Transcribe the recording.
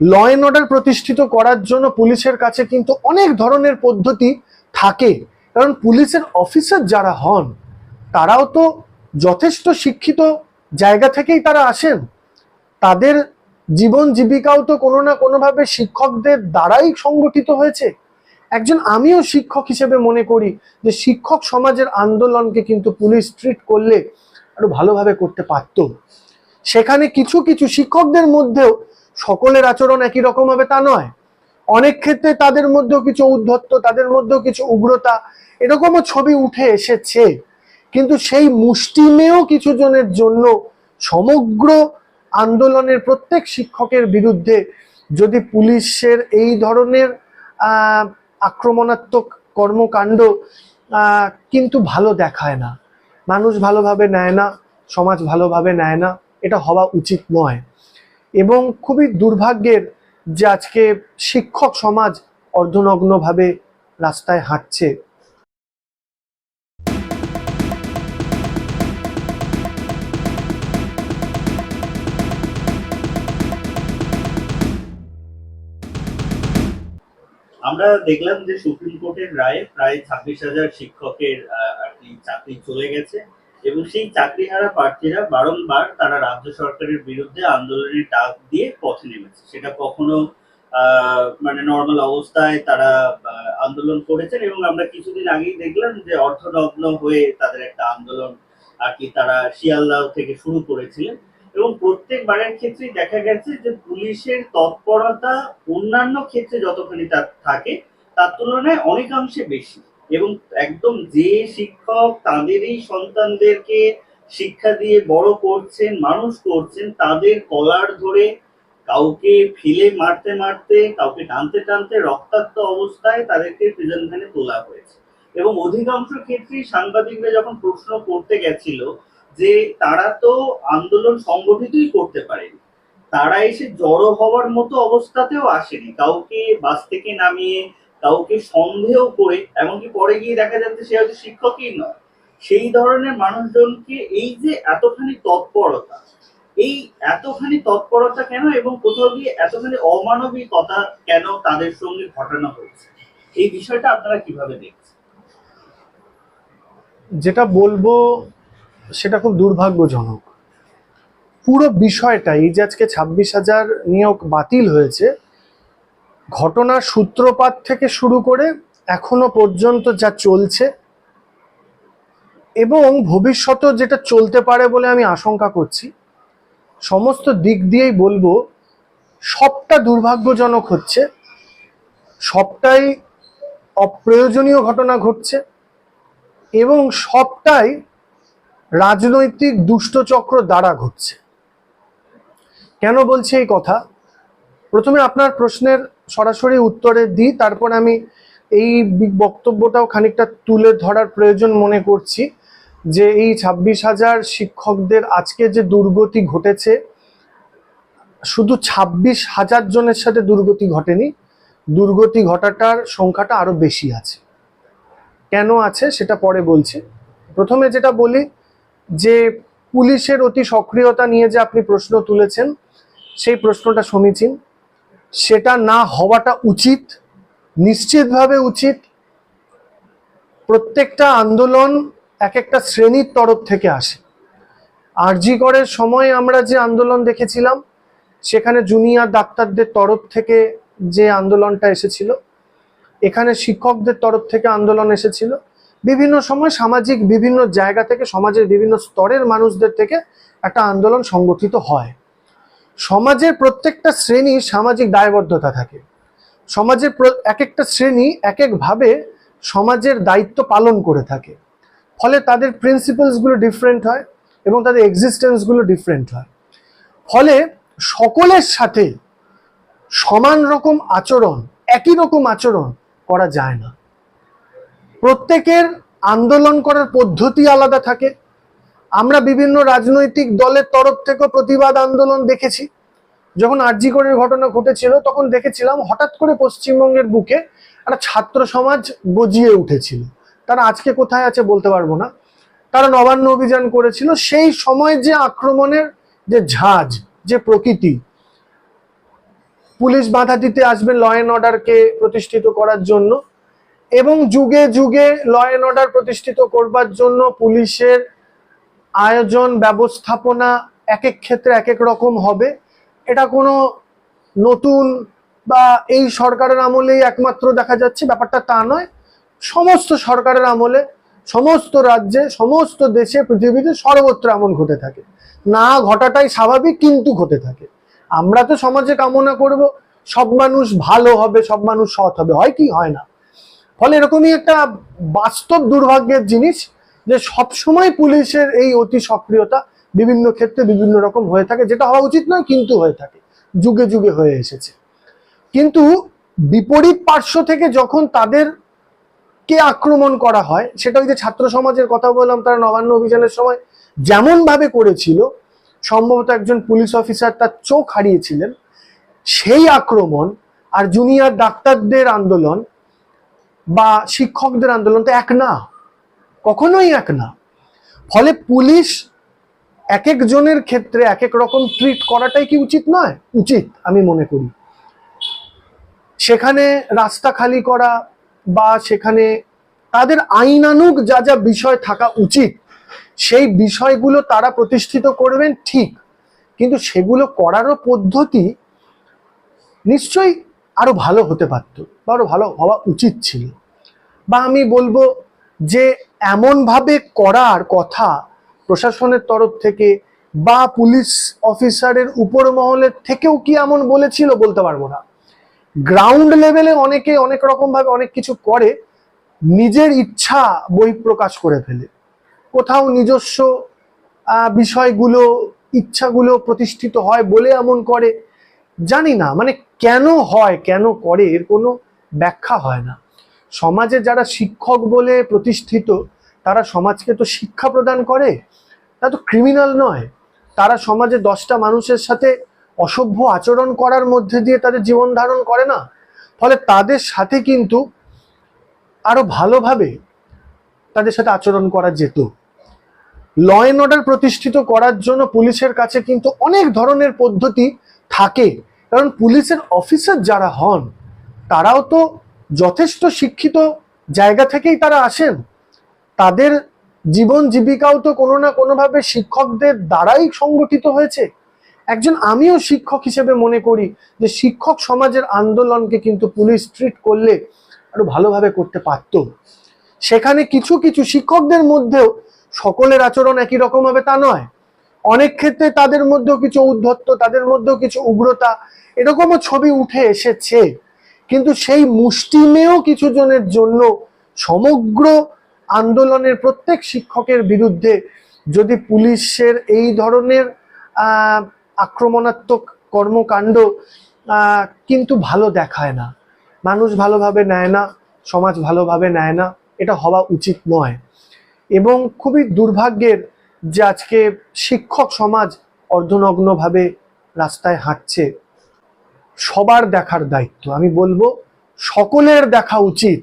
Law and order প্রতিষ্ঠিত করার জন্য পুলিশের কাছে কিন্তু অনেক ধরনের পদ্ধতি থাকে। কারণ পুলিশের অফিসার যারা হন, তারাও তো যথেষ্ট শিক্ষিত জায়গা থেকেই তারা আসেন। তাদের জীবন জীবিকাও তো কোনো না কোনোভাবে শিক্ষকদের দ্বারাই সংগঠিত হয়েছে। একজন আমিও শিক্ষক হিসেবে মনে করি যে শিক্ষক সমাজের আন্দোলনকে কিন্তু পুলিশ ট্রিট করলে আরও ভালোভাবে করতে পারত। সেখানে কিছু কিছু শিক্ষকদের মধ্যেও সকলের আচরণ একই রকম হবে তা নয়। অনেক ক্ষেত্রে তাদের মধ্যেও কিছু উদ্ধত্ত তাদের মধ্যেও কিছু উগ্রতা, এরকমও ছবি উঠে এসেছে। কিন্তু সেই মুষ্টিমেয় কিছু জনের জন্য সমগ্র আন্দোলনের প্রত্যেক শিক্ষকের বিরুদ্ধে যদি পুলিশের এই ধরনের আক্রমণাত্মক কর্মকাণ্ড কিন্তু ভালো দেখায় না। মানুষ ভালোভাবে নেয় না, সমাজ ভালোভাবে নেয় না, এটা হওয়া উচিত নয়। এবং খুবই দুর্ভাগ্যের যে আজকে শিক্ষক সমাজ অর্ধনগ্নভাবে রাস্তায় হাঁটছে। আমরা দেখলাম যে সুপ্রিম কোর্টের রায়ে প্রায় ছাব্বিশ হাজার শিক্ষকের আর কি চাকরি চলে গেছে। এবং সেই চাকরিহারা প্রার্থীরা বারংবার তারা রাজ্য সরকারের বিরুদ্ধে আন্দোলনের ডাক দিয়ে পথে নেমেছে। সেটা কখনো মানে নর্মাল অবস্থায় তারা আন্দোলন করেছেন এবং আমরা কিছুদিন আগেই দেখলাম যে অর্ধনগ্ন হয়ে তাদের একটা আন্দোলন আর কি তারা শিয়ালদাহ থেকে শুরু করেছিলেন এবং প্রত্যেকবারের ক্ষেত্রেই দেখা গেছে যে পুলিশের তৎপরতা অন্যান্য ক্ষেত্রে যতখানি তার থাকে, তার তুলনায় অনেকাংশে বেশি। এবং একদম যে শিক্ষক তাদেরই সন্তানদেরকে শিক্ষা দিয়ে বড় করছেন, মানুষ করছেন, তাদের কলার ধরে কাউকে ফিলে মারতে মারতে, কাউকে টানতে টানতে রক্তাক্ত অবস্থায় তাদেরকে প্রিজন ভ্যানে তোলা হয়েছে। এবং অধিকাংশ ক্ষেত্রেই সাংবাদিকরা যখন প্রশ্ন করতে গেছিল যে তারা তো আন্দোলন সংগঠিতই করতে পারেনি, তারা এসে জড়ো হওয়ার মতো অবস্থাতেও আসেনি। কাউকে বাস থেকে নামিয়ে কাউকে সন্দেহ করে, এমনকি পরে গিয়ে দেখা যাচ্ছে সে হয়তো শিক্ষকই নয়। সেই ধরনের মানুষজনকে এই যে এতখানি তৎপরতা, এই এতখানি তৎপরতা কেন এবং কোথাও গিয়ে এতখানি অমানবিকতা কেন তাদের সঙ্গে ঘটানো হয়েছে? এই বিষয়টা আপনারা কীভাবে দেখছেন? যেটা বলব, সেটা খুব দুর্ভাগ্যজনক। পুরো বিষয়টা এই যে আজকে ছাব্বিশ হাজার নিয়োগ বাতিল হয়েছে ঘটনার সূত্রপাত থেকে শুরু করে এখনও পর্যন্ত যা চলছে এবং ভবিষ্যতেও যেটা চলতে পারে বলে আমি আশঙ্কা করছি, সমস্ত দিক দিয়েই বলব, সবটা দুর্ভাগ্যজনক হচ্ছে, সবটাই অপ্রয়োজনীয় ঘটনা ঘটছে এবং সবটাই রাজনৈতিক দুষ্টচক্র দ্বারা ঘটছে। কেন বলছি এই কথা? প্রথমে আপনার প্রশ্নের সরাসরি উত্তরে দিই, তারপর আমি এই বক্তব্যটাও খানিকটা তুলে ধরার প্রয়োজন মনে করছি যে এই ছাব্বিশ হাজার শিক্ষকদের আজকে যে দুর্গতি ঘটেছে, শুধু ছাব্বিশ হাজার জনের সাথে দুর্গতি ঘটেনি, দুর্গতি ঘটাটার সংখ্যাটা আরও বেশি আছে। কেন আছে সেটা পরে বলছি। প্রথমে যেটা বলি যে পুলিশের অতি সক্রিয়তা নিয়ে যে আপনি প্রশ্ন তুলেছেন, সেই প্রশ্নটা সমীচীন। সেটা না হওয়াটা উচিত, নিশ্চিতভাবে উচিত। প্রত্যেকটা আন্দোলন এক একটা শ্রেণির তরফ থেকে আসে। আরজি করের সময় আমরা যে আন্দোলন দেখেছিলাম, সেখানে জুনিয়র ডাক্তারদের তরফ থেকে যে আন্দোলনটা এসেছিল, এখানে শিক্ষকদের তরফ থেকে আন্দোলন এসেছিল, বিভিন্ন সময় সামাজিক বিভিন্ন জায়গা থেকে, সমাজের বিভিন্ন স্তরের মানুষদের থেকে একটা আন্দোলন সংগঠিত হয়। সমাজের প্রত্যেকটা শ্রেণির সামাজিক দায়বদ্ধতা থাকে। সমাজের এক একটা শ্রেণি এক একভাবে সমাজের দায়িত্ব পালন করে থাকে। ফলে তাদের প্রিন্সিপালসগুলো ডিফারেন্ট হয় এবং তাদের এক্সিস্টেন্সগুলো ডিফারেন্ট হয়। ফলে সকলের সাথে সমান রকম আচরণ, একই রকম আচরণ করা যায় না। প্রত্যেকের আন্দোলন করার পদ্ধতি আলাদা থাকে আমরা বিভিন্ন রাজনৈতিক দলের তরফ থেকে প্রতিবাদ আন্দোলন দেখেছি। যখন আরজিকরের ঘটনা ঘটেছিল, তখন দেখেছিলাম হঠাৎ করে পশ্চিমবঙ্গের বুকে একটা ছাত্র সমাজ গজিয়ে উঠেছিল। তারা আজকে কোথায় আছে বলতে পারব না। তারা নবান্ন অভিযান করেছিল। সেই সময় যে আক্রমণের যে ঝাঁজ, যে প্রকৃতি, পুলিশ বাধা দিতে আসবেন ল অ্যান্ড অর্ডারকে প্রতিষ্ঠিত করার জন্য এবং যুগে যুগে ল অ্যান্ড অর্ডার প্রতিষ্ঠিত করবার জন্য পুলিশের আয়োজন, ব্যবস্থাপনা এক এক ক্ষেত্রে এক এক রকম হবে। এটা কোনো নতুন বা এই সরকারের আমলেই একমাত্র দেখা যাচ্ছে, ব্যাপারটা তা নয়। সমস্ত সরকারের আমলে সমস্ত রাজ্যে, সমস্ত দেশে, পৃথিবীতে সর্বত্র এমন ঘটে থাকে। না ঘটাটাই স্বাভাবিক, কিন্তু ঘটে থাকে। আমরা তো সমাজে কামনা করব, সব মানুষ ভালো হবে, সব মানুষ সৎ হবে। হয় কি, হয় না। ফলে এরকমই একটা বাস্তব দুর্ভাগ্যের জিনিস যে সবসময় পুলিশের এই অতি সক্রিয়তা বিভিন্ন ক্ষেত্রে বিভিন্ন রকম হয়ে থাকে, যেটা হওয়া উচিত নয়, কিন্তু হয়ে থাকে। যুগে যুগে হয়ে এসেছে। কিন্তু বিপরীত পার্শ্ব থেকে যখন তাদের কে আক্রমণ করা হয়, সেটা ওই যে ছাত্র সমাজের কথা বললাম, তারা নবান্ন অভিযানের সময় যেমন ভাবে করেছিল, সম্ভবত একজন পুলিশ অফিসার তার চোখ হারিয়েছিলেন, সেই আক্রমণ আর জুনিয়র ডাক্তারদের আন্দোলন বা শিক্ষকদের আন্দোলন তো এক না। কখনোই এক না। ফলে পুলিশ এক একজনের ক্ষেত্রে এক এক রকম ট্রিট করাটাই কি উচিত নয়? উচিত, আমি মনে করি। সেখানে রাস্তা খালি করা বা সেখানে তাদের আইনানুগ যা যা বিষয় থাকা উচিত, সেই বিষয়গুলো তারা প্রতিষ্ঠিত করবেন ঠিক। কিন্তু সেগুলো করারও পদ্ধতি নিশ্চয়ই আরও ভালো হতে পারত বা আরও ভালো হওয়া উচিত ছিল। বা আমি বলব যে এমনভাবে করার কথা প্রশাসনের তরফ থেকে বা পুলিশ অফিসারের উপর মহলের থেকেও কি এমন বলেছিল বলতে পারব না। গ্রাউন্ড লেভেলে অনেকে অনেক রকম ভাবে অনেক কিছু করে, নিজের ইচ্ছা বহিঃপ্রকাশ করে ফেলে। কোথাও নিজস্ব বিষয়গুলো, ইচ্ছাগুলো প্রতিষ্ঠিত হয় বলে এমন করে, জানি না। মানে কেন হয়, কেন করে, এর কোনো ব্যাখ্যা হয় না। সমাজে যারা শিক্ষক বলে প্রতিষ্ঠিত তারা সমাজকে তো শিক্ষা প্রদান করে, তা তো ক্রিমিনাল নয়। তারা সমাজে দশটা মানুষের সাথে অসভ্য আচরণ করার মধ্যে দিয়ে তাদের জীবন ধারণ করে না। ফলে তাদের সাথে কিন্তু আরও ভালোভাবে তাদের সাথে আচরণ করা যেত। ল অ্যান্ড অর্ডার প্রতিষ্ঠিত করার জন্য পুলিশের কাছে কিন্তু অনেক ধরনের পদ্ধতি থাকে। কারণ পুলিশের অফিসার যারা হন, তারাও তো যথেষ্ট শিক্ষিত জায়গা থেকেই তারা আসেন। তাদের জীবন জীবিকাও তো কোনো না কোনোভাবে শিক্ষকদের দ্বারাই সংগঠিত হয়েছে। একজন আমিও শিক্ষক হিসেবে মনে করি যে শিক্ষক সমাজের আন্দোলনকে কিন্তু পুলিশ ট্রিট করলে আরও ভালোভাবে করতে পারত। সেখানে কিছু কিছু শিক্ষকদের মধ্যেও সকলের আচরণ একই রকম হবে তা নয়। অনেক ক্ষেত্রে তাদের মধ্যেও কিছু উদ্ধত্ত তাদের মধ্যেও কিছু উগ্রতা এরকমও ছবি উঠে এসেছে। কিন্তু সেই মুষ্টিমেয় কিছু জনের জন্য সমগ্র আন্দোলনের প্রত্যেক শিক্ষকের বিরুদ্ধে যদি পুলিশের এই ধরনের আক্রমণাত্মক কর্মকাণ্ড কিন্তু ভালো দেখায় না। মানুষ ভালোভাবে নেয় না, সমাজ ভালোভাবে নেয় না, এটা হওয়া উচিত নয়। এবং খুবই দুর্ভাগ্যের যে আজকে শিক্ষক সমাজ অর্ধনগ্নভাবে রাস্তায় হাঁটছে। সবার দেখার দায়িত্ব। আমি বলব, সকলের দেখা উচিত।